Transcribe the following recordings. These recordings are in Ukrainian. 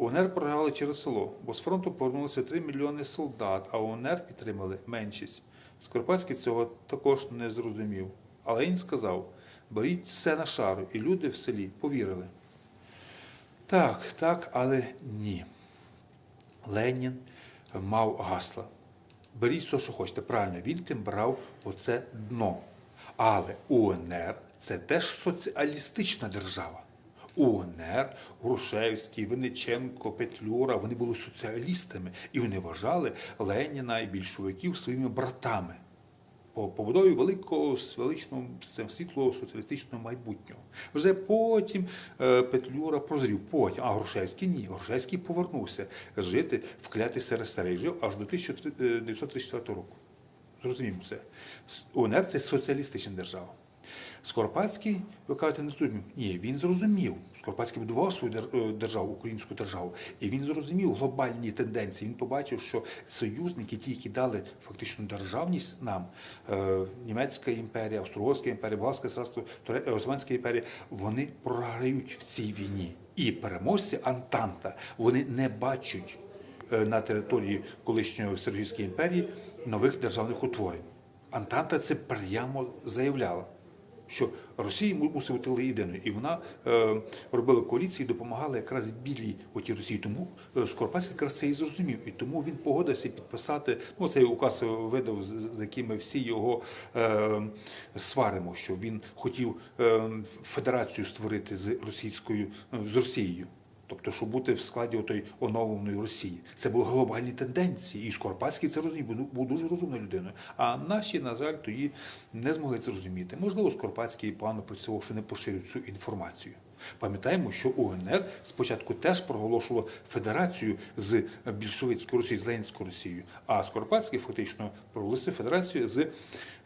УНР програли через село, бо з фронту повернулося 3 мільйони солдат, а УНР підтримали меншість. Скоропадський цього також не зрозумів. Але він сказав: беріть все на шару, і люди в селі повірили. Так, так, але ні. Ленін мав гасла. Беріть все, що хочете. Правильно, він тим брав оце дно. Але УНР це теж соціалістична держава. УНР, Грушевський, Винниченко, Петлюра, вони були соціалістами і вони вважали Леніна і більшовиків своїми братами по побудові великого величного світлого соціалістичного майбутнього. Вже потім е, Петлюра прозрів, потім, а Грушевський ні. Грушевський повернувся жити в клятий СРСР і жив аж до 1934 року. Зрозуміємо це. УНР це соціалістична держава. Скоропадський, ви кажете, не зрозумів. Ні, він зрозумів. Скоропадський будував свою е, державу, українську державу, і він зрозумів глобальні тенденції. Він побачив, що союзники, ті, які дали фактично державність нам, е, Німецька імперія, Австро-Угорська імперія, Болгарське царство, е, Османська імперія, вони програють в цій війні. І переможці Антанта вони не бачать на території колишньої Сергійської імперії нових державних утворень. Антанта це прямо заявляла що Росія му- мусить бути єдиною, і вона е, робила коаліції, допомагала якраз білій оті Росії. Тому е, Скоропадський якраз це і зрозумів, і тому він погодився підписати. Ну цей указ видав, з, з яким ми всі його е, сваримо. Що він хотів е, федерацію створити з російською е, з Росією. Тобто, щоб бути в складі отої оновленої Росії. Це були глобальні тенденції. І Скоропадський це розумів, бо був дуже розумною людиною. А наші, на жаль, тоді не змогли це розуміти. Можливо, Скоропадський плану працював, що не поширюють цю інформацію. Пам'ятаємо, що УНР спочатку теж проголошував федерацію з більшовицькою Росією, з Ленінською Росією, а Скоропадський фактично проголосив федерацію з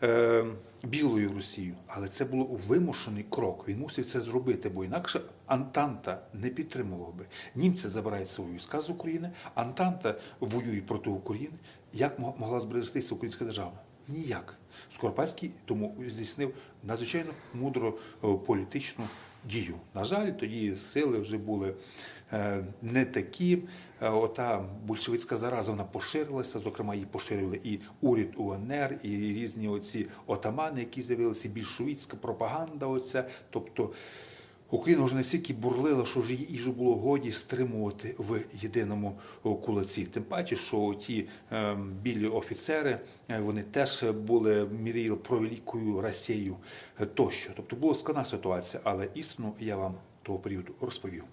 е, Білою Росією. Але це було вимушений крок. Він мусив це зробити, бо інакше Антанта не підтримував би. Німці забирають свої війська з України, Антанта воює проти України. Як могла зберегтися українська держава? Ніяк. Скоропадський тому здійснив надзвичайно мудру е, політичну дію. На жаль, тоді сили вже були е, не такі. Е, Ота большевицька зараза вона поширилася. Зокрема, її поширили і уряд УНР, і різні оці отамани, які з'явилися, більшовицька пропаганда. Оця, тобто. Україна вже настільки бурлила, що вже її вже було годі стримувати в єдиному кулаці. Тим паче, що ті е, білі офіцери е, вони теж були мріяли про велику Росією е, тощо. Тобто була складна ситуація, але істину я вам того періоду розповів.